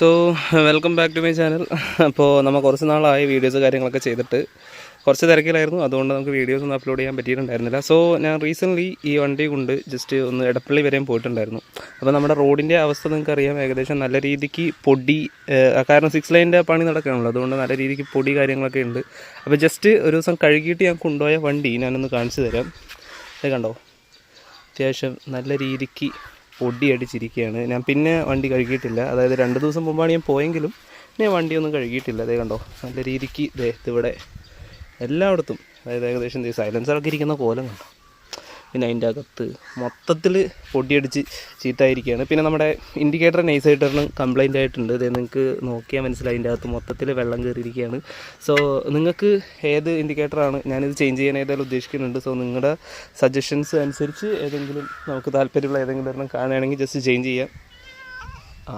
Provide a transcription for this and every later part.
So welcome back to my channel അപ്പോൾ നമ്മൾ കുറച്ച് നാളായി വീഡിയോസ് കാര്യങ്ങളൊക്കെ ചെയ്തിട്ട് കുറച്ച് തിരക്കിലായിരുന്നു. അതുകൊണ്ട് നമുക്ക് വീഡിയോസ് ഒന്നും അപ്ലോഡ് ചെയ്യാൻ പറ്റിയിട്ടുണ്ടായിരുന്നില്ല. സോ ഞാൻ റീസെന്റ്ലി ഈ വണ്ടി കൊണ്ട് ജസ്റ്റ് ഒന്ന് എടപ്പള്ളി വരെയും പോയിട്ടുണ്ടായിരുന്നു. അപ്പോൾ നമ്മുടെ റോഡിന്റെ അവസ്ഥ നിങ്ങൾക്ക് അറിയാം ഏകദേശം നല്ല രീതിക്ക് പൊടി കാരണം സിക്സ് ലൈനിന്റെ പണി നടക്കുകയാണല്ലോ അതുകൊണ്ട് നല്ല രീതിക്ക് പൊടി കാര്യങ്ങളൊക്കെ ഉണ്ട്. അപ്പോൾ ജസ്റ്റ് ഒരു ദിവസം കഴുകിയിട്ട് ഞാൻ കൊണ്ടുപോയ വണ്ടി ഞാനൊന്ന് കാണിച്ചു തരാം. കണ്ടോ? അത്യാവശ്യം നല്ല രീതിക്ക് പൊടി അടിച്ചിരിക്കുകയാണ് ഞാൻ പിന്നെ വണ്ടി കഴുകിയിട്ടില്ല. അതായത് രണ്ട് ദിവസം മുമ്പാണ് ഞാൻ പോയെങ്കിലും ഞാൻ വണ്ടിയൊന്നും കഴുകിയിട്ടില്ല. അതേ കണ്ടോ? നല്ല രീതിക്ക് ദേ ഇവിടെ എല്ലായിടത്തും. അതായത് ഏകദേശം സൈലൻസറൊക്കെ ഇരിക്കുന്ന കോലം കണ്ടോ? പിന്നെ അതിന്റെ അകത്ത് മൊത്തത്തിൽ പൊടിയടിച്ച് ചീത്തായിരിക്കുകയാണ്. പിന്നെ നമ്മുടെ ഇൻഡിക്കേറ്റർ നൈസായിട്ടൊരെണ്ണം കംപ്ലൈന്റ് ആയിട്ടുണ്ട്. ഇത് നിങ്ങൾക്ക് നോക്കിയാൽ മനസ്സിലായി. അതിന്റെ അകത്ത് മൊത്തത്തിൽ വെള്ളം കയറിയിരിക്കുകയാണ്. സോ നിങ്ങൾക്ക് ഏത് ഇൻഡിക്കേറ്ററാണ് ഞാനിത് ചേഞ്ച് ചെയ്യാൻ ഏതായാലും ഉദ്ദേശിക്കുന്നുണ്ട്. സോ നിങ്ങളുടെ സജഷൻസ് അനുസരിച്ച് ഏതെങ്കിലും നമുക്ക് താല്പര്യമുള്ള ഏതെങ്കിലും ഒരെണ്ണം കാണുകയാണെങ്കിൽ ജസ്റ്റ് ചേഞ്ച് ചെയ്യാം. ആ.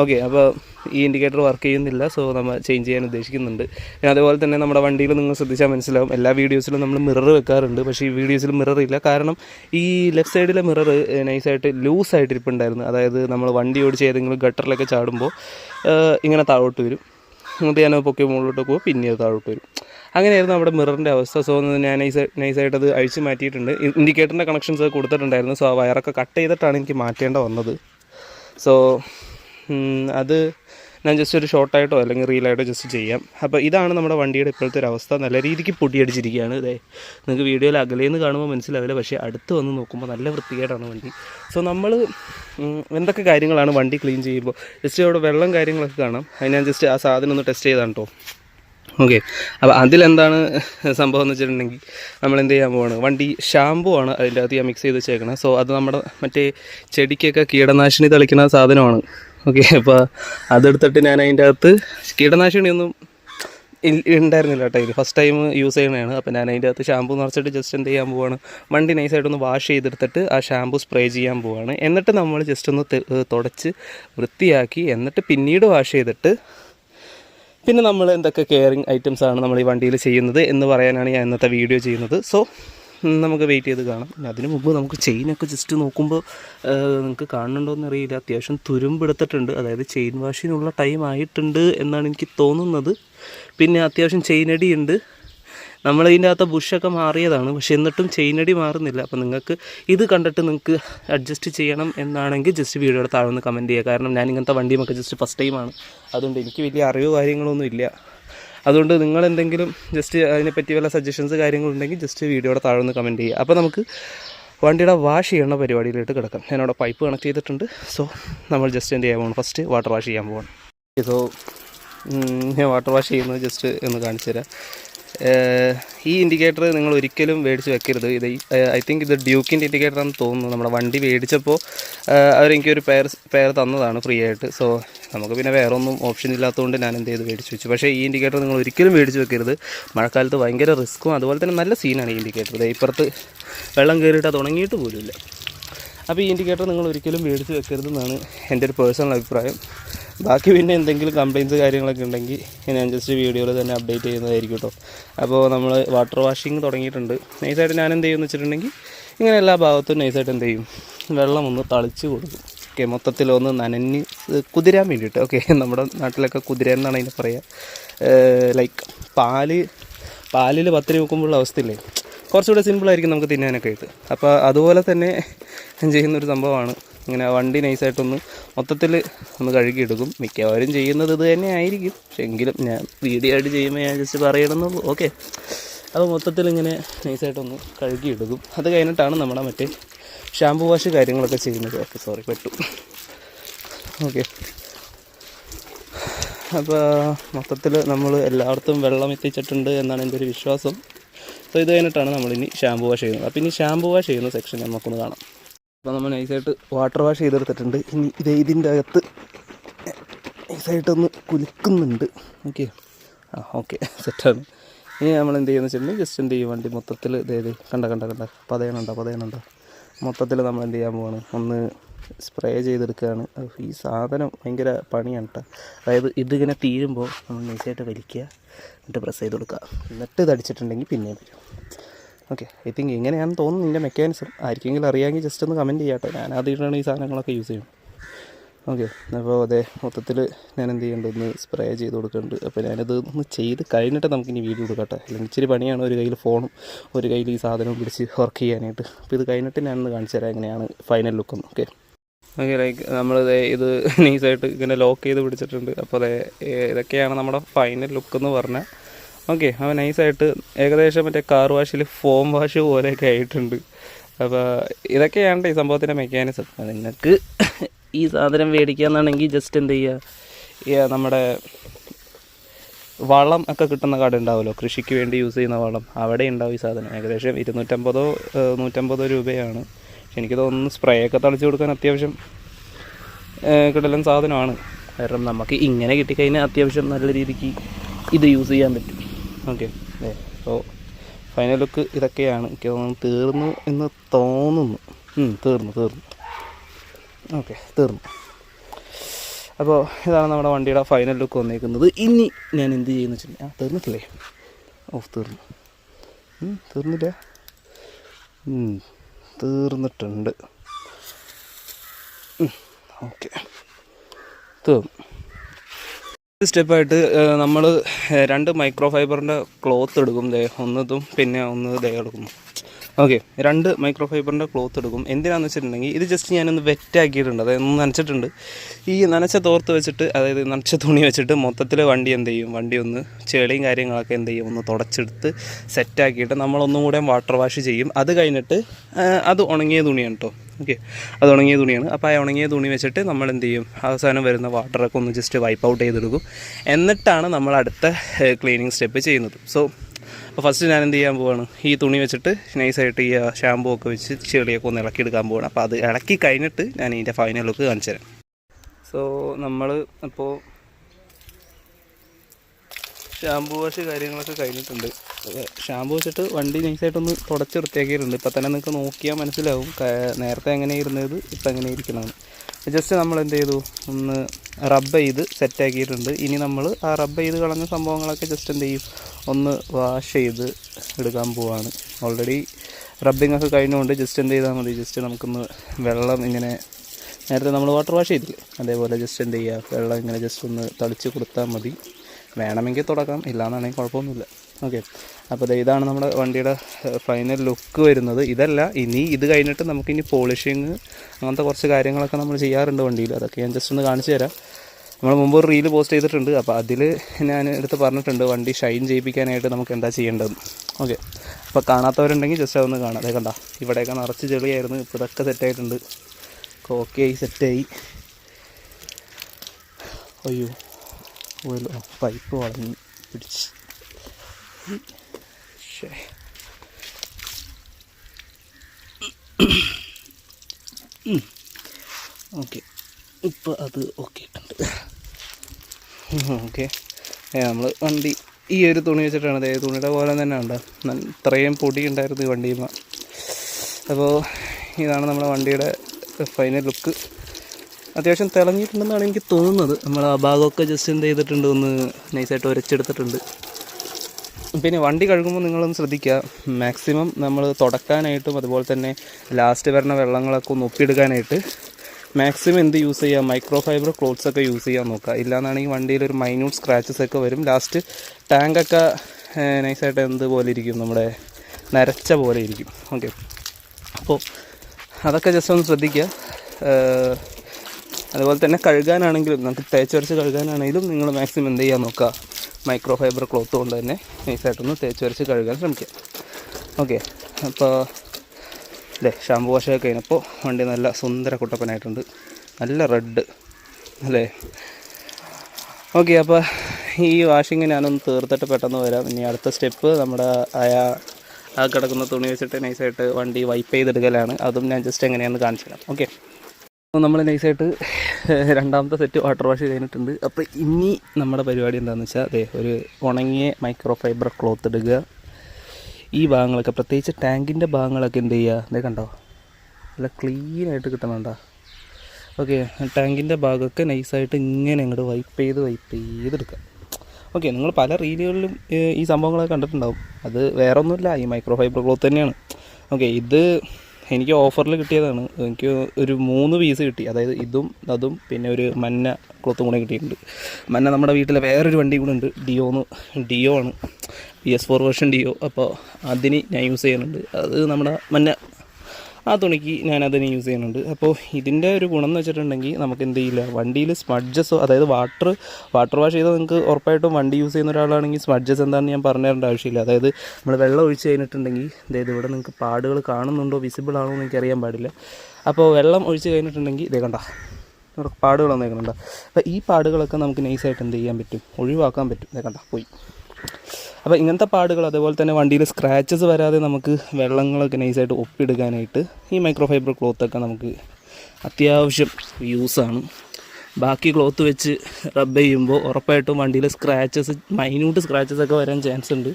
ഓക്കെ അപ്പോൾ ഈ ഇൻഡിക്കേറ്റർ വർക്ക് ചെയ്യുന്നില്ല സോ നമ്മൾ ചേഞ്ച് ചെയ്യാൻ ഉദ്ദേശിക്കുന്നുണ്ട്. പിന്നെ അതുപോലെ തന്നെ നമ്മുടെ വണ്ടിയിൽ നിങ്ങൾ ശ്രദ്ധിച്ചാൽ മനസ്സിലാവും എല്ലാ വീഡിയോസിലും നമ്മൾ മിറർ വെക്കാറുണ്ട് പക്ഷേ ഈ വീഡിയോസിൽ മിറർ ഇല്ല. കാരണം ഈ ലെഫ്റ്റ് സൈഡിലെ മിറർ നൈസായിട്ട് ലൂസായിട്ട് ഇരിപ്പുണ്ടായിരുന്നു. അതായത് നമ്മൾ വണ്ടി ഓടിച്ച് ഏതെങ്കിലും ഗട്ടറിലൊക്കെ ചാടുമ്പോൾ ഇങ്ങനെ താഴോട്ട് വരും. എന്നിട്ട് ഞാൻ പൊക്കി മുകളിലോട്ട് പോകും പിന്നെ അത് താഴോട്ട് വരും. അങ്ങനെയായിരുന്നു നമ്മുടെ മിററിന്റെ അവസ്ഥ. സോ ഞാൻ നൈസ് നൈസായിട്ട് അത് അഴിച്ച് മാറ്റിയിട്ടുണ്ട്. ഇൻഡിക്കേറ്ററിന്റെ കണക്ഷൻസ് കൊടുത്തിട്ടുണ്ടായിരുന്നു. സോ ആ വയറൊക്കെ കട്ട് ചെയ്തിട്ടാണ് എനിക്ക് മാറ്റേണ്ട വന്നത്. സോ അത് ഞാൻ ജസ്റ്റ് ഒരു ഷോർട്ടായിട്ടോ അല്ലെങ്കിൽ റീലായിട്ടോ ജസ്റ്റ് ചെയ്യാം. അപ്പോൾ ഇതാണ് നമ്മുടെ വണ്ടിയുടെ ഇപ്പോഴത്തെ ഒരു അവസ്ഥ. നല്ല രീതിക്ക് പൊടിയടിച്ചിരിക്കുകയാണ് ഇതേ നിങ്ങൾക്ക് വീഡിയോയിൽ അകലേന്ന് കാണുമ്പോൾ മനസ്സിലാവില്ല. പക്ഷേ അടുത്ത് വന്ന് നോക്കുമ്പോൾ നല്ല വൃത്തികേടാണ് വണ്ടി. സോ നമ്മൾ എന്തൊക്കെ കാര്യങ്ങളാണ് വണ്ടി ക്ലീൻ ചെയ്യുമ്പോൾ? ജസ്റ്റ് അവിടെ വെള്ളം കാര്യങ്ങളൊക്കെ കാണാം. അത് ഞാൻ ജസ്റ്റ് ആ സാധനം ഒന്ന് ടെസ്റ്റ് ചെയ്താണ് കേട്ടോ ഓക്കെ അപ്പോൾ അതിലെന്താണ് സംഭവം എന്ന് വെച്ചിട്ടുണ്ടെങ്കിൽ നമ്മൾ എന്ത് ചെയ്യാൻ പോവാണ്? വണ്ടി ഷാമ്പു ആണ് അതിന്റെ അകത്ത് മിക്സ് ചെയ്ത് വെച്ചേക്കണം. സോ അത് നമ്മുടെ മറ്റേ ചെടിക്കൊക്കെ കീടനാശിനി തളിക്കുന്ന സാധനമാണ്. ഓക്കെ അപ്പോൾ അതെടുത്തിട്ട് ഞാൻ അതിന്റെ അകത്ത് കീടനാശിനിയൊന്നും ഉണ്ടായിരുന്നില്ല കേട്ടോ. ഇത് ഫസ്റ്റ് ടൈം യൂസ് ചെയ്യണതാണ് അപ്പോൾ ഞാൻ അതിന്റെ അകത്ത് ഷാമ്പു നിറച്ചിട്ട് ജസ്റ്റ് എന്ത് ചെയ്യാൻ പോവാണ്? വണ്ടി നൈസായിട്ടൊന്ന് വാഷ് ചെയ്തെടുത്തിട്ട് ആ ഷാമ്പു സ്പ്രേ ചെയ്യാൻ പോവാണ്. എന്നിട്ട് നമ്മൾ ജസ്റ്റ് ഒന്ന് തുടച്ച് വൃത്തിയാക്കി എന്നിട്ട് പിന്നീട് വാഷ് ചെയ്തിട്ട് പിന്നെ നമ്മൾ എന്തൊക്കെ കെയറിങ് ഐറ്റംസ് ആണ് നമ്മൾ ഈ വണ്ടിയിൽ ചെയ്യുന്നത് എന്ന് പറയാനാണ് ഞാൻ ഇന്നത്തെ വീഡിയോ ചെയ്യുന്നത്. സോ നമുക്ക് വെയിറ്റ് ചെയ്ത് കാണാം. പിന്നെ അതിന് മുമ്പ് നമുക്ക് ചെയിനൊക്കെ ജസ്റ്റ് നോക്കുമ്പോൾ നിങ്ങൾക്ക് കാണുന്നുണ്ടോയെന്ന് അറിയില്ല അത്യാവശ്യം തുരുമ്പെടുത്തിട്ടുണ്ട് അതായത് ചെയിൻ വാഷിനുള്ള ടൈം ആയിട്ടുണ്ട് എന്നാണ് എനിക്ക് തോന്നുന്നത്. പിന്നെ അത്യാവശ്യം ചെയിനടി ഉണ്ട്. നമ്മൾ ഇതിന്റെ അകത്ത് ബുഷൊക്കെ മാറിയതാണ്. പക്ഷെ എന്നിട്ടും ചെയിനടി മാറുന്നില്ല. അപ്പോൾ നിങ്ങൾക്ക് ഇത് കണ്ടിട്ട് നിങ്ങൾക്ക് അഡ്ജസ്റ്റ് ചെയ്യണം എന്നാണെങ്കിൽ ജസ്റ്റ് വീഡിയോയുടെ താഴെ ഒന്ന് കമന്റ് ചെയ്യുക. കാരണം ഞാൻ ഇങ്ങനത്തെ വണ്ടിയുമൊക്കെ ജസ്റ്റ് ഫസ്റ്റ് ടൈമാണ് അതുകൊണ്ട് എനിക്ക് വലിയ അറിവ് കാര്യങ്ങളൊന്നും ഇല്ല. അതുകൊണ്ട് നിങ്ങൾ എന്തെങ്കിലും ജസ്റ്റ് അതിനെപ്പറ്റി വല്ല സജഷൻസ് കാര്യങ്ങളുണ്ടെങ്കിൽ ജസ്റ്റ് വീഡിയോയുടെ താഴെ ഒന്ന് കമന്റ് ചെയ്യുക. അപ്പോൾ നമുക്ക് വണ്ടിയുടെ വാഷ് ചെയ്യുന്ന പരിപാടിയിലോട്ട് കിടക്കാം. ഞാനവിടെ പൈപ്പ് കണക്ട് ചെയ്തിട്ടുണ്ട്. സോ നമ്മൾ ജസ്റ്റ് എന്ത് ചെയ്യാൻ ഫസ്റ്റ് വാട്ടർ വാഷ് ചെയ്യാൻ പോകണം സോ ഞാൻ വാട്ടർ വാഷ് ചെയ്യുന്നത് ജസ്റ്റ് ഒന്ന് കാണിച്ചു തരാം ഈ ഇൻഡിക്കേറ്റർ നിങ്ങൾ ഒരിക്കലും മേടിച്ച് വെക്കരുത്. ഇത് ഐ തിങ്ക് ഇത് ഡ്യൂക്കിന്റെ ഇൻഡിക്കേറ്റർ ആണെന്ന് തോന്നുന്നു. നമ്മുടെ വണ്ടി മേടിച്ചപ്പോൾ അവരെനിക്കൊരു പെയർ പേർ തന്നതാണ് ഫ്രീ ആയിട്ട്. സോ നമുക്ക് പിന്നെ വേറെ ഒന്നും ഓപ്ഷൻ ഇല്ലാത്തതുകൊണ്ട് ഞാൻ എന്ത് ചെയ്ത്? മേടിച്ച് വെച്ചു. പക്ഷേ ഈ ഇൻഡിക്കേറ്റർ നിങ്ങൾ ഒരിക്കലും മേടിച്ച് വെക്കരുത്. മഴക്കാലത്ത് ഭയങ്കര റിസ്ക്കും അതുപോലെ തന്നെ നല്ല സീനാണ് ഈ ഇൻഡിക്കേറ്റർ ഇപ്പുറത്ത് വെള്ളം കയറിയിട്ട് അത് ഉണങ്ങിയിട്ട് പോലുമില്ല അപ്പോൾ ഈ ഇൻഡിക്കേറ്റർ നിങ്ങൾ ഒരിക്കലും മേടിച്ച് വെക്കരുതെന്നാണ് എന്റെ ഒരു പേഴ്സണൽ അഭിപ്രായം. ബാക്കി പിന്നെ എന്തെങ്കിലും കംപ്ലയിൻസ് കാര്യങ്ങളൊക്കെ ഉണ്ടെങ്കിൽ ഞാൻ ജസ്റ്റ് വീഡിയോയിൽ തന്നെ അപ്ഡേറ്റ് ചെയ്യുന്നതായിരിക്കും കേട്ടോ അപ്പോൾ നമ്മൾ വാട്ടർ വാഷിംഗ് തുടങ്ങിയിട്ടുണ്ട്. നൈസായിട്ട് ഞാൻ എന്ത് ചെയ്യുമെന്ന് വെച്ചിട്ടുണ്ടെങ്കിൽ ഇങ്ങനെ എല്ലാ ഭാഗത്തും നൈസായിട്ട് എന്ത് ചെയ്യും? വെള്ളം ഒന്ന് തളിച്ച് കൊടുക്കും. ഓക്കെ മൊത്തത്തിൽ ഒന്ന് നനഞ്ഞ് കുതിരാൻ വേണ്ടിയിട്ട്. ഓക്കെ നമ്മുടെ നാട്ടിലൊക്കെ കുതിര എന്നാണ് അതിനെ പറയുക ലൈക്ക് പാൽ പാലിൽ പത്തിരി വെക്കുമ്പോഴുള്ള അവസ്ഥയില്ലേ? കുറച്ചുകൂടെ സിമ്പിളായിരിക്കും നമുക്ക് തിന്നാനൊക്കെ ആയിട്ട്. അപ്പോൾ അതുപോലെ തന്നെ ചെയ്യുന്നൊരു സംഭവമാണ്. ഇങ്ങനെ വണ്ടി നൈസായിട്ടൊന്ന് മൊത്തത്തിൽ ഒന്ന് കഴുകിയെടുക്കും. മിക്കവാറും ചെയ്യുന്നത് ഇത് തന്നെ ആയിരിക്കും. പക്ഷെ എങ്കിലും ഞാൻ വീഡിയോ ആയിട്ട് ചെയ്യുമ്പോൾ ഞാൻ ജസ്റ്റ് പറയണമെന്നുള്ളൂ ഓക്കെ അപ്പോൾ മൊത്തത്തിൽ ഇങ്ങനെ നൈസായിട്ടൊന്ന് കഴുകിയെടുക്കും. അത് കഴിഞ്ഞിട്ടാണ് നമ്മുടെ മറ്റേ ഷാമ്പു വാഷ് കാര്യങ്ങളൊക്കെ ചെയ്യുന്നത്. ഓക്കെ സോറി പെട്ടു. ഓക്കെ അപ്പോൾ മൊത്തത്തിൽ നമ്മൾ എല്ലായിടത്തും വെള്ളം എത്തിച്ചിട്ടുണ്ട് എന്നാണ് എന്റെ ഒരു വിശ്വാസം. അപ്പോൾ ഇത് കഴിഞ്ഞിട്ടാണ് നമ്മളിനി ഷാമ്പു വാഷ് ചെയ്യുന്നത്. അപ്പോൾ ഇനി ഷാമ്പു വാഷ് ചെയ്യുന്ന സെക്ഷൻ നമുക്കൊന്ന് കാണാം. അപ്പോൾ നമ്മൾ നൈസായിട്ട് വാട്ടർ വാഷ് ചെയ്തെടുത്തിട്ടുണ്ട്. ഇനി ഇത് ഇതിന്റെ അകത്ത് നൈസായിട്ടൊന്ന് കുലുക്കുന്നുണ്ട്. ഓക്കെ ആ ഓക്കെ സെറ്റാണ് ഇനി നമ്മൾ എന്ത് ചെയ്യുന്നത് വെച്ചിട്ടുണ്ടെങ്കിൽ ജസ്റ്റ് എന്ത് ചെയ്യും? വണ്ടി മൊത്തത്തിൽ ഇതേത് കണ്ട കണ്ട കണ്ട. പതയണുണ്ടോ പതയണുണ്ടോ? മൊത്തത്തിൽ നമ്മൾ എന്ത് ചെയ്യാൻ പോവാണ്? ഒന്ന് സ്പ്രേ ചെയ്തെടുക്കുകയാണ്. ഈ സാധനം ഭയങ്കര പണിയാണ് കേട്ടോ അതായത് ഇതിങ്ങനെ തീരുമ്പോൾ നമ്മൾ നൈസായിട്ട് വലിക്കുക എന്നിട്ട് പ്രസ് ചെയ്ത് കൊടുക്കുക. എന്നിട്ട് ഇത് അടിച്ചിട്ടുണ്ടെങ്കിൽ പിന്നെയും വരും. ഓക്കെ ഐ തിങ്ക് എങ്ങനെയാണെന്ന് തോന്നുന്നു ഇതിന്റെ മെക്കാനിസം ആർക്കെങ്കിലും അറിയാമെങ്കിൽ ജസ്റ്റ് ഒന്ന് കമന്റ് ചെയ്യാട്ടോ. ഞാൻ ആദ്യമായിട്ടാണ് ഈ സാധനങ്ങളൊക്കെ യൂസ് ചെയ്യുന്നത്. ഓക്കെ അപ്പോൾ അതെ മൊത്തത്തിൽ ഞാൻ എന്ത് ചെയ്യേണ്ടത് ഒന്ന് സ്പ്രേ ചെയ്ത് കൊടുക്കുന്നുണ്ട് അപ്പോൾ ഞാനത് ഒന്ന് ചെയ്ത് കഴിഞ്ഞിട്ട് നമുക്കിനി വീഡിയോ കൊടുക്കട്ടെ അല്ലെങ്കിൽ ഇച്ചിരി പണിയാണ് ഒരു കയ്യിൽ ഫോണും ഒരു കയ്യിൽ ഈ സാധനവും പിടിച്ച് വർക്ക് ചെയ്യാനായിട്ട്. അപ്പോൾ ഇത് കഴിഞ്ഞിട്ട് ഞാനൊന്ന് കാണിച്ചു തരാം എങ്ങനെയാണ് ഫൈനൽ ലുക്കൊന്നും ഓക്കെ ഓക്കെ ലൈക്ക് നമ്മളിത് ഇത് നൈസായിട്ട് ഇങ്ങനെ ലോക്ക് ചെയ്ത് പിടിച്ചിട്ടുണ്ട്. അപ്പോൾ അതെ ഇതൊക്കെയാണ് നമ്മുടെ ഫൈനൽ ലുക്ക് എന്ന് പറഞ്ഞാൽ ഓക്കെ അവൻ നൈസായിട്ട് ഏകദേശം മറ്റേ കാർ വാഷിൽ ഫോം വാഷ് പോലെയൊക്കെ ആയിട്ടുണ്ട്. അപ്പോൾ ഇതൊക്കെയാണ് ഈ സംഭവത്തിന്റെ മെക്കാനിസം നിങ്ങൾക്ക് ഈ സാധനം മേടിക്കാന്നാണെങ്കിൽ ജസ്റ്റ് എന്ത് ചെയ്യുക നമ്മുടെ വളം ഒക്കെ കിട്ടുന്ന കട ഉണ്ടാവുമല്ലോ? കൃഷിക്ക് വേണ്ടി യൂസ് ചെയ്യുന്ന വളം. അവിടെ ഉണ്ടാവും ഈ സാധനം. ഏകദേശം ഇരുന്നൂറ്റമ്പതോ നൂറ്റമ്പതോ രൂപയാണ്. പക്ഷെ എനിക്ക് തോന്നുന്നു സ്പ്രേ ഒക്കെ തളിച്ച് കൊടുക്കാൻ അത്യാവശ്യം കിടലൻ സാധനമാണ്. കാരണം നമുക്ക് ഇങ്ങനെ കിട്ടിക്കഴിഞ്ഞാൽ അത്യാവശ്യം നല്ല രീതിക്ക് ഇത് യൂസ് ചെയ്യാൻ പറ്റും. ഓക്കെ. അപ്പോൾ ഫൈനൽ ലുക്ക് ഇതൊക്കെയാണ്. എനിക്ക് തോന്നുന്നു തീർന്നു എന്ന് തോന്നുന്നു. തീർന്നു തീർന്നു. ഓക്കെ തീർന്നു. അപ്പോൾ ഇതാണ് നമ്മുടെ വണ്ടിയുടെ ഫൈനൽ ലുക്ക് വന്നേക്കുന്നത്. ഇനി ഞാൻ എന്ത് ചെയ്യുന്നു വെച്ചിട്ടുണ്ടെങ്കിൽ ആ തീർന്നിട്ടില്ലേ? ഓ തീർന്നു. തീർന്നില്ല. തീർന്നിട്ടുണ്ട്. ഓക്കെ. തീർന്നു സ്റ്റെപ്പായിട്ട് നമ്മൾ രണ്ട് മൈക്രോ ഫൈബറിന്റെ ക്ലോത്ത് എടുക്കും ഒന്നതും പിന്നെ ഒന്ന് ദേ എടുക്കും. ഓക്കെ രണ്ട് മൈക്രോ ഫൈബറിന്റെ ക്ലോത്ത് എടുക്കും. എന്തിനാന്ന് വെച്ചിട്ടുണ്ടെങ്കിൽ ഇത് ജസ്റ്റ് ഞാനൊന്ന് വെറ്റാക്കിയിട്ടുണ്ട്. അതായത് ഒന്ന് നനച്ചിട്ടുണ്ട്. ഈ നനച്ച തോർത്ത് വെച്ചിട്ട് അതായത് നനച്ച തുണി വെച്ചിട്ട് മൊത്തത്തിൽ വണ്ടി എന്ത് ചെയ്യും? വണ്ടി ഒന്ന് ചെളിയും കാര്യങ്ങളൊക്കെ എന്ത് ചെയ്യും? ഒന്ന് തുടച്ചെടുത്ത് സെറ്റാക്കിയിട്ട് നമ്മളൊന്നും കൂടെ വാട്ടർ വാഷ് ചെയ്യും. അത് കഴിഞ്ഞിട്ട് അത് ഉണങ്ങിയ തുണിയാണ് കേട്ടോ ഓക്കെ അത് ഉണങ്ങിയ തുണിയാണ്. അപ്പോൾ ആ ഉണങ്ങിയ തുണി വെച്ചിട്ട് നമ്മൾ എന്ത് ചെയ്യും? അവസാനം വരുന്ന വാട്ടറൊക്കെ ഒന്ന് ജസ്റ്റ് വൈപ്പ് ഔട്ട് ചെയ്തെടുക്കും. എന്നിട്ടാണ് നമ്മൾ അടുത്ത ക്ലീനിങ് സ്റ്റെപ്പ് ചെയ്യുന്നത്. സോ അപ്പോൾ ഫസ്റ്റ് ഞാൻ എന്ത് ചെയ്യാൻ പോവാണ്? ഈ തുണി വെച്ചിട്ട് നൈസായിട്ട് ഈ ഷാമ്പൂ ഒക്കെ വെച്ച് ചെളിയൊക്കെ ഒന്ന് ഇളക്കിയെടുക്കാൻ പോവാണ്. അപ്പോൾ അത് ഇളക്കി കഴിഞ്ഞിട്ട് ഞാൻ ഇതിന്റെ ഫൈനൽ ലുക്ക് കാണിച്ചു തരാം. സോ നമ്മൾ ഇപ്പോൾ ഷാമ്പൂ വാഷ് കാര്യങ്ങളൊക്കെ കഴിഞ്ഞിട്ടുണ്ട്. ഷാമ്പൂ വെച്ചിട്ട് വണ്ടി നൈസായിട്ടൊന്ന് തുടച്ച് വൃത്തിയാക്കിയിട്ടുണ്ട്. ഇപ്പം തന്നെ നിങ്ങൾക്ക് നോക്കിയാൽ മനസ്സിലാവും. നേരത്തെ എങ്ങനെ ഇരുന്നത് ഇപ്പം എങ്ങനെ ഇരിക്കണമെന്ന് ജസ്റ്റ് നമ്മൾ എന്ത് ചെയ്തു? ഒന്ന് റബ്ബ് ചെയ്ത് സെറ്റാക്കിയിട്ടുണ്ട് ഇനി നമ്മൾ ആ റബ്ബ് ചെയ്ത് കളഞ്ഞ സംഭവങ്ങളൊക്കെ ജസ്റ്റ് എന്ത് ചെയ്യും? ഒന്ന് വാഷ് ചെയ്ത് എടുക്കാൻ പോവാണ്. ഓൾറെഡി റബ്ബിംഗ് ഒക്കെ കഴിഞ്ഞുകൊണ്ട് ജസ്റ്റ് എന്ത് ചെയ്താൽ മതി? ജസ്റ്റ് നമുക്കൊന്ന് വെള്ളം ഇങ്ങനെ നേരത്തെ നമ്മൾ വാട്ടർ വാഷ് ചെയ്തില്ലേ? അതേപോലെ ജസ്റ്റ് എന്ത് ചെയ്യുക വെള്ളം ഇങ്ങനെ ജസ്റ്റ് ഒന്ന് തളിച്ച് കൊടുത്താൽ മതി. വേണമെങ്കിൽ തുടക്കാം ഇല്ലാന്നാണെങ്കിൽ കുഴപ്പമൊന്നുമില്ല. ഓക്കെ അപ്പോൾ ഇതാണ് നമ്മുടെ വണ്ടിയുടെ ഫൈനൽ ലുക്ക് വരുന്നത്. ഇതല്ല ഇനി ഇത് കഴിഞ്ഞിട്ട് നമുക്കിനി പോളിഷിങ് അങ്ങനത്തെ കുറച്ച് കാര്യങ്ങളൊക്കെ നമ്മൾ ചെയ്യാറുണ്ട് വണ്ടിയിൽ. അതൊക്കെ ഞാൻ ജസ്റ്റ് ഒന്ന് കാണിച്ചു തരാം. നമ്മൾ മുമ്പ് ഒരു റീൽ പോസ്റ്റ് ചെയ്തിട്ടുണ്ട്. അപ്പോൾ അതിൽ ഞാൻ എടുത്ത് പറഞ്ഞിട്ടുണ്ട് വണ്ടി ഷൈൻ ചെയ്യിപ്പിക്കാനായിട്ട് നമുക്ക് എന്താ ചെയ്യേണ്ടത് ഓക്കെ അപ്പോൾ കാണാത്തവരുണ്ടെങ്കിൽ ജസ്റ്റ് അതൊന്ന് കാണാം. അതേ കണ്ട ഇവിടെയൊക്കെ നിറച്ച് ചെളിയായിരുന്നു. ഇപ്പോൾ ഇതൊക്കെ സെറ്റായിട്ടുണ്ട് ഓക്കെ ആയി. സെറ്റായി അയ്യോ. ഓയിൽ പൈപ്പ് വളഞ്ഞ് പിടിച്ച്. ഓക്കെ. ഇപ്പോൾ അത് ഓക്കെ. ഇട്ടുണ്ട് ഓക്കെ നമ്മൾ വണ്ടി ഈ ഒരു തുണി വെച്ചിട്ടാണ്. അതായത് തുണിയുടെ പോലെ തന്നെ ഉണ്ട്. ഇത്രയും പൊടി ഉണ്ടായിരുന്നു ഈ വണ്ടിയുമ്പോൾ അപ്പോൾ ഇതാണ് നമ്മുടെ വണ്ടിയുടെ ഫൈനൽ ലുക്ക് അത്യാവശ്യം തിളങ്ങിയിട്ടുണ്ടെന്നാണ് എനിക്ക് തോന്നുന്നത്. നമ്മൾ ആ ഭാഗമൊക്കെ ജസ്റ്റ് എന്ത് ചെയ്തിട്ടുണ്ട് ഒന്ന് നൈസായിട്ട് ഉരച്ചെടുത്തിട്ടുണ്ട് പിന്നെ വണ്ടി കഴുകുമ്പോൾ നിങ്ങളൊന്ന് ശ്രദ്ധിക്കുക. മാക്സിമം നമ്മൾ തുടക്കാനായിട്ടും അതുപോലെ തന്നെ ലാസ്റ്റ് വരുന്ന വെള്ളങ്ങളൊക്കെ ഒന്ന് ഒപ്പിയെടുക്കാനായിട്ട് മാക്സിമം എന്ത് യൂസ് ചെയ്യുക മൈക്രോ ഫൈബർ ക്ലോത്ത്സ് ഒക്കെ യൂസ് ചെയ്യാൻ നോക്കുക. ഇല്ലാന്നാണെങ്കിൽ വണ്ടിയിൽ ഒരു മൈന്യൂട്ട് സ്ക്രാച്ചസ് ഒക്കെ വരും. ലാസ്റ്റ് ടാങ്കൊക്കെ നൈസായിട്ട് എന്ത് പോലെ ഇരിക്കും? നമ്മുടെ നരച്ച പോലെ ഇരിക്കും. ഓക്കെ അപ്പോൾ അതൊക്കെ ജസ്റ്റ് ഒന്ന് ശ്രദ്ധിക്കുക. അതുപോലെ തന്നെ കഴുകാനാണെങ്കിലും നമുക്ക് തേച്ച് വരച്ച് കഴുകാനാണെങ്കിലും നിങ്ങൾ മാക്സിമം എന്ത് ചെയ്യാൻ നോക്കുക? മൈക്രോ ഫൈബർ ക്ലോത്ത് കൊണ്ട് തന്നെ നൈസായിട്ടൊന്ന് തേച്ച് വരച്ച് കഴുകാൻ ശ്രമിക്കുക. ഓക്കെ അപ്പോൾ അല്ലേ ഷാമ്പു വാഷൊക്കെ കഴിഞ്ഞപ്പോൾ വണ്ടി നല്ല സുന്ദര കുട്ടപ്പനായിട്ടുണ്ട്. നല്ല റെഡ് അല്ലേ? ഓക്കെ അപ്പോൾ ഈ വാഷിങ് ഞാനൊന്ന് തീർത്തിട്ട് പെട്ടെന്ന് വരാം. ഇനി അടുത്ത സ്റ്റെപ്പ് നമ്മുടെ ആയ ആ കിടക്കുന്ന തുണി വെച്ചിട്ട് നൈസായിട്ട് വണ്ടി വൈപ്പ് ചെയ്തെടുക്കലാണ്. അതും ഞാൻ ജസ്റ്റ് എങ്ങനെയാണെന്ന് കാണിച്ചു തരാം ഓക്കെ നമ്മൾ നൈസായിട്ട് രണ്ടാമത്തെ സെറ്റ് വാട്ടർ വാഷ് കഴിഞ്ഞിട്ടുണ്ട് അപ്പോൾ ഇനി നമ്മുടെ പരിപാടി എന്താണെന്ന് വെച്ചാൽ അതെ ഒരു ഉണങ്ങിയ മൈക്രോ ഫൈബർ ക്ലോത്ത് ഇടുക. ഈ ഭാഗങ്ങളൊക്കെ പ്രത്യേകിച്ച് ടാങ്കിന്റെ ഭാഗങ്ങളൊക്കെ എന്ത് ചെയ്യുക അതേ കണ്ടോ? നല്ല ക്ലീൻ ക്ലീനായിട്ട് കിട്ടുന്നുണ്ടോ ഓക്കെ ടാങ്കിന്റെ ഭാഗമൊക്കെ നൈസായിട്ട് ഇങ്ങനെ അങ്ങോട്ട് വൈപ്പ് ചെയ്ത് വൈപ്പ് ചെയ്തെടുക്കുക. ഓക്കെ നിങ്ങൾ പല റീലുകളിലും ഈ സംഭവങ്ങളൊക്കെ കണ്ടിട്ടുണ്ടാവും. അത് വേറൊന്നുമില്ല ഈ മൈക്രോ ഫൈബർ ക്ലോത്ത് തന്നെയാണ്. ഓക്കെ ഇത് എനിക്ക് ഓഫറിൽ കിട്ടിയതാണ്. എനിക്ക് ഒരു മൂന്ന് പീസ് കിട്ടി. അതായത് ഇതും അതും പിന്നെ ഒരു മഞ്ഞ ക്ലോത്തും കൂടെ കിട്ടിയിട്ടുണ്ട്. മഞ്ഞ നമ്മുടെ വീട്ടിലെ വേറൊരു വണ്ടി കൂടെ ഉണ്ട്. ഡിയോ എന്ന് ഡിയോ ആണ്. P S four version Dio അപ്പോൾ അതിന് ഞാൻ യൂസ് ചെയ്യുന്നുണ്ട്. അത് നമ്മുടെ മഞ്ഞ ആ തുണിക്ക് ഞാനതിനെ യൂസ് ചെയ്യുന്നുണ്ട്. അപ്പോൾ ഇതിന്റെ ഒരു ഗുണം എന്ന് വെച്ചിട്ടുണ്ടെങ്കിൽ നമുക്ക് എന്ത് ചെയ്യില്ല വണ്ടിയിൽ സ്മഡ്ജസ്സോ അതായത് വാട്ടർ വാട്ടർ വാഷ് ചെയ്താൽ നിങ്ങൾക്ക് ഉറപ്പായിട്ടും വണ്ടി യൂസ് ചെയ്യുന്ന ഒരാളാണെങ്കിൽ സ്മഡ്ജസ് എന്താണെന്ന് ഞാൻ പറഞ്ഞു തരേണ്ട ആവശ്യമില്ല. അതായത് നമ്മൾ വെള്ളം ഒഴിച്ച് കഴിഞ്ഞിട്ടുണ്ടെങ്കിൽ അതായത് ഇവിടെ നിങ്ങൾക്ക് പാടുകൾ കാണുന്നുണ്ടോ വിസിബിൾ ആണോ എന്ന് എനിക്ക് അറിയാൻ പാടില്ല. അപ്പോൾ വെള്ളം ഒഴിച്ച് കഴിഞ്ഞിട്ടുണ്ടെങ്കിൽ ഇതേ കണ്ട പാടുകൾ വന്നേക്കുന്നുണ്ട്. അപ്പോൾ ഈ പാടുകളൊക്കെ നമുക്ക് നൈസായിട്ട് എന്ത് ചെയ്യാൻ പറ്റും? ഒഴിവാക്കാൻ പറ്റും. ഇതേ കണ്ട പോയി. അപ്പോൾ ഇങ്ങനത്തെ പാടുകൾ അതേപോലെ തന്നെ വണ്ടിയിൽ സ്ക്രാച്ചസ് വരാതെ നമുക്ക് വെള്ളങ്ങളൊക്കെ നൈസായിട്ട് ഒപ്പിയെടുക്കാനായിട്ട് ഈ മൈക്രോ ഫൈബർ ക്ലോത്തൊക്കെ നമുക്ക് അത്യാവശ്യം യൂസാണ് ബാക്കി ക്ലോത്ത് വെച്ച് റബ് ചെയ്യുമ്പോൾ ഉറപ്പായിട്ടും വണ്ടിയിൽ സ്ക്രാച്ചസ് മൈന്യൂട്ട് സ്ക്രാച്ചസ് ഒക്കെ വരാൻ ചാൻസ് ഉണ്ട്.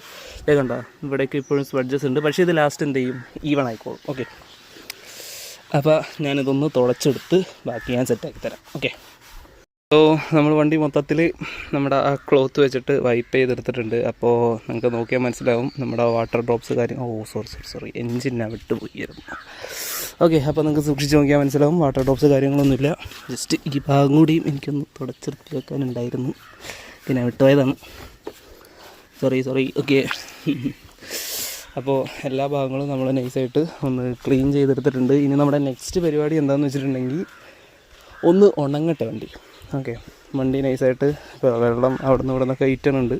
കണ്ട? ഇവിടേക്ക് ഇപ്പോഴും സ്പഡ്ജസ് ഉണ്ട്. പക്ഷേ ഇത് ലാസ്റ്റ് എന്ത് ചെയ്യും? ഈവൺ ആയിക്കോളും. ഓക്കെ അപ്പോൾ ഞാനിതൊന്ന് തുളച്ചെടുത്ത് ബാക്കി ഞാൻ സെറ്റാക്കി തരാം. ഓക്കെ സോ നമ്മൾ വണ്ടി മൊത്തത്തിൽ നമ്മുടെ ആ ക്ലോത്ത് വെച്ചിട്ട് വൈപ്പ് ചെയ്തെടുത്തിട്ടുണ്ട്. അപ്പോൾ നിങ്ങൾക്ക് നോക്കിയാൽ മനസ്സിലാവും നമ്മുടെ വാട്ടർ ഡ്രോപ്സ് കാര്യം. ഓ സോറി സോറി സോറി എൻജിനാണ് വിട്ടുപോയിരുന്നു. ഓക്കെ അപ്പോൾ നിങ്ങൾക്ക് സൂക്ഷിച്ച് നോക്കിയാൽ മനസ്സിലാവും വാട്ടർ ഡ്രോപ്സ് കാര്യങ്ങളൊന്നുമില്ല. ജസ്റ്റ് ഈ ഭാഗം കൂടിയും എനിക്കൊന്ന് തുടച്ചെടുത്ത് വെക്കാനുണ്ടായിരുന്നു പിന്നെ വിട്ടുപോയതാണ്. സോറി സോറി ഓക്കെ അപ്പോൾ എല്ലാ ഭാഗങ്ങളും നമ്മൾ നൈസായിട്ട് ഒന്ന് ക്ലീൻ ചെയ്തെടുത്തിട്ടുണ്ട്. ഇനി നമ്മുടെ നെക്സ്റ്റ് പരിപാടി എന്താണെന്ന് വെച്ചിട്ടുണ്ടെങ്കിൽ ഒന്ന് ഉണങ്ങട്ടെ വണ്ടി. ഓക്കെ. വണ്ടി നൈസായിട്ട് ഇപ്പോൾ വെള്ളം അവിടെ നിന്ന് ഇവിടെ നിന്നൊക്കെ ഇറ്റണുണ്ട്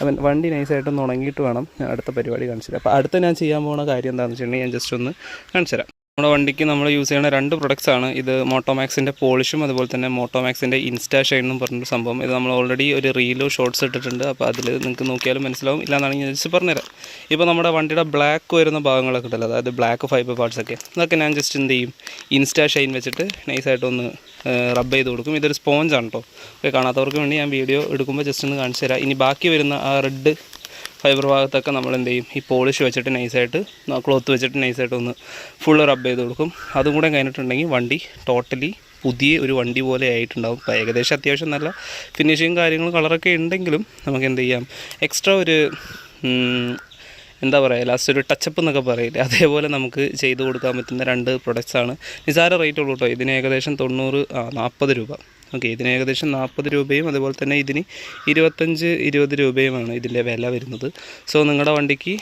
അവൻ വണ്ടി നൈസായിട്ടൊന്ന് ഉണങ്ങിയിട്ട് വേണം. അടുത്ത പരിപാടി കാണിച്ചു തരാം അപ്പോൾ അടുത്ത ഞാൻ ചെയ്യാൻ പോകുന്ന കാര്യം എന്താണെന്ന് വെച്ചിട്ടുണ്ടെങ്കിൽ ഞാൻ ജസ്റ്റ് ഒന്ന് കാണിച്ചു തരാം നമ്മുടെ വണ്ടിക്ക് നമ്മൾ യൂസ് ചെയ്യുന്ന രണ്ട് പ്രൊഡക്ട്സ് ആണ്. ഇത് മോട്ടോമാക്സിന്റെ പോളിഷും അതുപോലെ തന്നെ മോട്ടോമാക്സിന്റെ ഇൻസ്റ്റാ ഷൈനും പറഞ്ഞൊരു സംഭവം. ഇത് നമ്മൾ ഓൾറെഡി ഒരു റീലോ ഷോർട്സ് ഇട്ടിട്ടുണ്ട്. അപ്പോൾ അതിൽ നിങ്ങൾക്ക് നോക്കിയാലും മനസ്സിലാവും. ഇല്ലാന്നാണെങ്കിൽ ഞാൻ ജസ്റ്റ് പറഞ്ഞുതരാം. ഇപ്പോൾ നമ്മുടെ വണ്ടിയുടെ ബ്ലാക്ക് വരുന്ന ഭാഗങ്ങളൊക്കെ ഉണ്ടല്ലോ. അതായത് ബ്ലാക്ക് ഫൈബർ പാർട്സ് ഒക്കെ. അതൊക്കെ ഞാൻ ജസ്റ്റ് എന്ത് ചെയ്യും? ഇൻസ്റ്റാ ഷൈൻ വെച്ചിട്ട് നൈസായിട്ടൊന്ന് റബ്ബ് ചെയ്ത് കൊടുക്കും. ഇതൊരു സ്പോഞ്ചാണ് കേട്ടോ കാണാത്തവർക്ക് വേണ്ടി ഞാൻ വീഡിയോ എടുക്കുമ്പോൾ ജസ്റ്റ് ഒന്ന് കാണിച്ചു തരാം ഇനി ബാക്കി വരുന്ന ആ റെഡ് ഫൈബർ ഭാഗത്തൊക്കെ നമ്മൾ എന്ത് ചെയ്യും ഈ പോളിഷ് വെച്ചിട്ട് നൈസായിട്ട് ക്ലോത്ത് വെച്ചിട്ട് നൈസായിട്ട് ഒന്ന് ഫുൾ റബ്ബ് ചെയ്ത് കൊടുക്കും. അതും കൂടെ കഴിഞ്ഞിട്ടുണ്ടെങ്കിൽ വണ്ടി ടോട്ടലി പുതിയ ഒരു വണ്ടി പോലെ ആയിട്ടുണ്ടാവും. ഏകദേശം അത്യാവശ്യം നല്ല ഫിനിഷിങ് കാര്യങ്ങളും കളറൊക്കെ ഉണ്ടെങ്കിലും നമുക്ക് എന്ത് ചെയ്യാം? എക്സ്ട്രാ ഒരു എന്താ പറയുക ലാസ്റ്റ് ഒരു ടച്ചപ്പ് എന്നൊക്കെ പറയില്ലേ? അതേപോലെ നമുക്ക് ചെയ്ത് കൊടുക്കാൻ പറ്റുന്ന രണ്ട് പ്രൊഡക്ട്സാണ് നിസാര റേറ്റ് ഉള്ളൂ കേട്ടോ ഇതിന് ഏകദേശം തൊണ്ണൂറ് നാൽപ്പത് രൂപ. ഓക്കെ ഇതിന് ഏകദേശം നാൽപ്പത് രൂപയും അതുപോലെ തന്നെ ഇതിന് ഇരുപത്തഞ്ച് ഇരുപത് രൂപയുമാണ് ഇതിന്റെ വില വരുന്നത്. സോ നിങ്ങളുടെ വണ്ടിക്ക്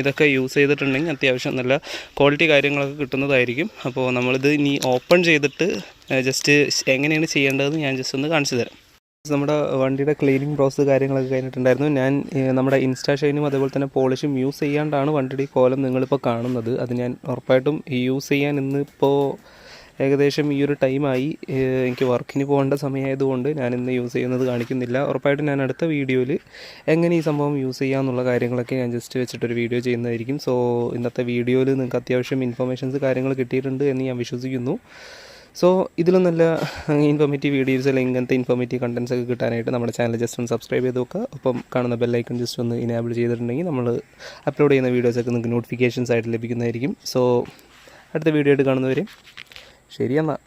ഇതൊക്കെ യൂസ് ചെയ്തിട്ടുണ്ടെങ്കിൽ അത്യാവശ്യം നല്ല ക്വാളിറ്റി കാര്യങ്ങളൊക്കെ കിട്ടുന്നതായിരിക്കും. അപ്പോൾ നമ്മളിത് ഇനി ഓപ്പൺ ചെയ്തിട്ട് ജസ്റ്റ് എങ്ങനെയാണ് ചെയ്യേണ്ടതെന്ന് ഞാൻ ജസ്റ്റ് ഒന്ന് കാണിച്ചു തരാം. നമ്മുടെ വണ്ടിയുടെ ക്ലീനിങ് പ്രോസസ് കാര്യങ്ങളൊക്കെ കഴിഞ്ഞിട്ടുണ്ടായിരുന്നു. ഞാൻ നമ്മുടെ ഇൻസ്റ്റാ ഷൈനും അതുപോലെ തന്നെ പോളിഷും യൂസ് ചെയ്യാണ്ടാണ് വണ്ടിയുടെ കോലം നിങ്ങളിപ്പോൾ കാണുന്നത്. അത് ഞാൻ ഉറപ്പായിട്ടും യൂസ് ചെയ്യാൻ ഇന്നിപ്പോൾ ഏകദേശം ഈ ഒരു ടൈമായി എനിക്ക് വർക്കിന് പോകേണ്ട സമയമായതുകൊണ്ട് ഞാൻ ഇന്ന് യൂസ് ചെയ്യുന്നത് കാണിക്കുന്നില്ല. ഉറപ്പായിട്ടും ഞാൻ അടുത്ത വീഡിയോയിൽ എങ്ങനെ ഈ സംഭവം യൂസ് ചെയ്യാമെന്നുള്ള കാര്യങ്ങളൊക്കെ ഞാൻ ജസ്റ്റ് വെച്ചിട്ടൊരു വീഡിയോ ചെയ്യുന്നതായിരിക്കും. സോ ഇന്നത്തെ വീഡിയോയിൽ നിങ്ങൾക്ക് അത്യാവശ്യം ഇൻഫർമേഷൻസ് കാര്യങ്ങൾ കിട്ടിയിട്ടുണ്ട് എന്ന് ഞാൻ വിശ്വസിക്കുന്നു. സോ ഇതിലും നല്ല ഇൻഫോർമേറ്റീവ് വീഡിയോസ് അല്ലെങ്കിൽ ഇങ്ങനത്തെ ഇൻഫോർമേറ്റീവ് കണ്ടൻസ് ഒക്കെ കിട്ടാനായിട്ട് നമ്മുടെ ചാനൽ ജസ്റ്റ് ഒന്ന് സബ്സ്ക്രൈബ് ചെയ്ത് നോക്കുക ഒപ്പം കാണുന്ന ബെല്ലൈക്കൺ ജസ്റ്റ് ഒന്ന് ഇനേബിൾ ചെയ്തിട്ടുണ്ടെങ്കിൽ നമ്മൾ അപ്ലോഡ് ചെയ്യുന്ന വീഡിയോസൊക്കെ നിങ്ങൾക്ക് നോട്ടിഫിക്കേഷൻസ് ആയിട്ട് ലഭിക്കുന്നതായിരിക്കും. സോ അടുത്ത വീഡിയോ ആയിട്ട് കാണുന്നവരെ ശരി എന്നാൽ